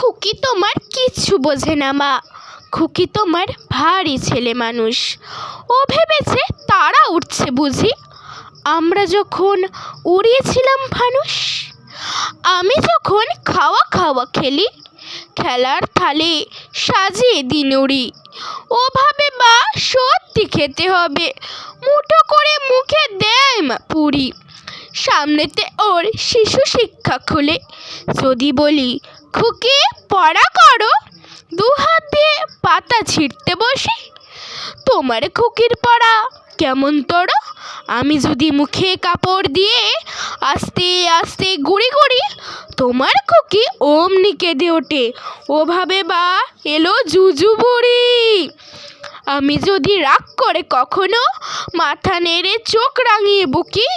খুকি তোমার কিচ্ছু বোঝে না, মা। খুকি তোমার ভারী ছেলে মানুষ। ও ভেবেছে তারা উঠছে বুঝি। আমরা যখন উড়িয়েছিলাম ফানুস আমি যখন খাওয়া খাওয়া খেলি, খেলার থালে সাজিয়ে দিন উড়ি। ওভাবে বা সত্যি খেতে হবে, মুঠো করে মুখে দেয় মা পুরি। সামনেতে ওর শিশু শিক্ষা খুলে, যদি বলি খুকি, পড়া করো। দু হাত দিয়ে পাতা ছিঁড়তে বসি। তোমার খুকির পড়া কেমন তোর? আমি যদি মুখে কাপড় দিয়ে আস্তে আস্তে গুড়ি গুড়ি, তোমার খুকি অমনি কেঁদে ওঠে। ওভাবে বা এলো জুজু বুড়ি। আমি যদি রাগ করে কখনো মাথা নেড়ে চোখ রাঙিয়ে বুকি,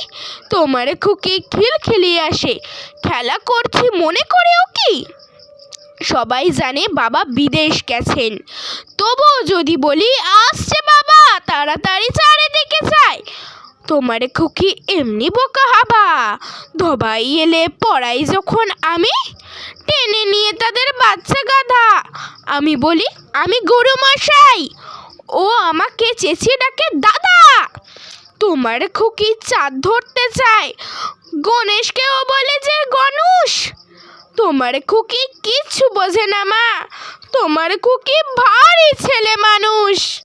তোমার খুকি খিলখিলিয়ে আসে। খেলা করছি মনে করেও কি? সবাই জানে বাবা বিদেশ গেছেন। তবুও যদি বলি, আসছে বাবা, তাড়াতাড়ি চারিদিকে চাই তোমার খুকি এমনি বোকা হাবা। ধবাই এলে পড়াই যখন আমি, টেনে নিয়ে তাদের বাচ্চা গাধা। আমি বলি, আমি গরু মশাই ও আমাকে চেঁচিয়ে ডাকে, দাদা, তোমার খুকি চাঁদ ধরতে চায়। গণেশকেও তোমার খুকি কিছু বোঝে না মা। তোমার খুকি ভারী ছেলে মানুষ।